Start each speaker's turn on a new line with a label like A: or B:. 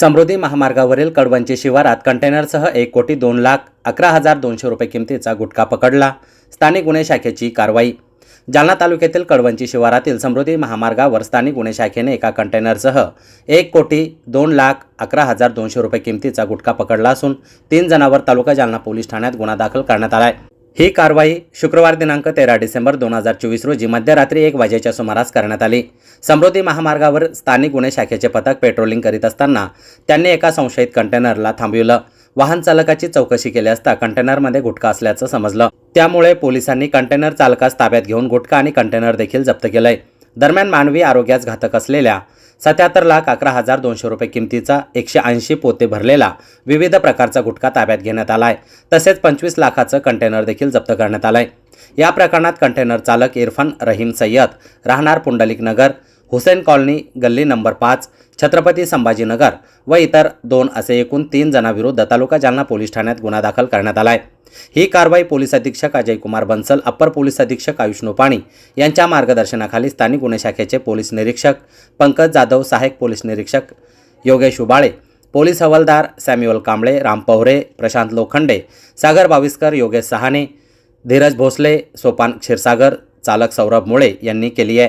A: समृद्धी महामार्गावरील कडवंची शिवारात कंटेनरसह एक कोटी दोन लाख अकरा हजार दोनशे रुपये किमतीचा गुटखा पकडला. स्थानिक गुन्हे शाखेची कारवाई. जालना तालुक्यातील कडवंची शिवारातील समृद्धी महामार्गावर स्थानिक गुन्हे शाखेने एका कंटेनरसह एक कोटी दोन लाख अकरा हजार दोनशे रुपये किमतीचा गुटखा पकडला असून तीन जणांवर तालुका जालना पोलीस ठाण्यात गुन्हा दाखल करण्यात आला आहे ही कारवाई शुक्रवार दिनांक तेरा डिसेंबर दोन हजार चोवीस रोजी मध्यरात्री एक वाजेच्या सुमारास करण्यात आली. समृद्धी महामार्गावर स्थानिक गुन्हे शाखेचे पथक पेट्रोलिंग करीत असताना त्यांनी एका संशयित कंटेनरला थांबविलं. वाहन चालकाची चौकशी केली असता कंटेनरमध्ये गुटखा असल्याचं समजलं. त्यामुळे पोलिसांनी कंटेनर चालकास ताब्यात घेऊन गुटखा आणि कंटेनर देखील जप्त केलंय. दरम्यान मानवी आरोग्यास घातक असलेल्या सत्याहत्तर लाख अकरा हजार दोनशे रुपये किमतीचा एकशे ऐंशी पोते भरलेला विविध प्रकारचा गुटखा ताब्यात घेण्यात आलाय. तसेच पंचवीस लाखाचं कंटेनर देखील जप्त करण्यात आलंय. या प्रकरणात कंटेनर चालक इरफान रहीम सय्यद राहणार पुंडलिक नगर हुसेन कॉलनी गल्ली नंबर पाच छत्रपती संभाजीनगर व इतर दोन असे एकूण तीन जणांविरुद्ध तालुका जालना पोलीस ठाण्यात गुन्हा दाखल करण्यात आला आहे ही कारवाई पोलीस अधीक्षक अजय कुमार बन्सल अप्पर पोलीस अधीक्षक आयुष नोपाणी यांच्या मार्गदर्शनाखाली स्थानिक गुन्हे शाखेचे पोलीस निरीक्षक पंकज जाधव सहाय्यक पोलीस निरीक्षक योगेश उबाळे पोलीस हवालदार सॅम्युअल कांबळे राम पवरे प्रशांत लोखंडे सागर बाविस्कर योगेश सहाने धीरज भोसले सोपान क्षीरसागर चालक सौरभ मुळे यांनी केली आहे.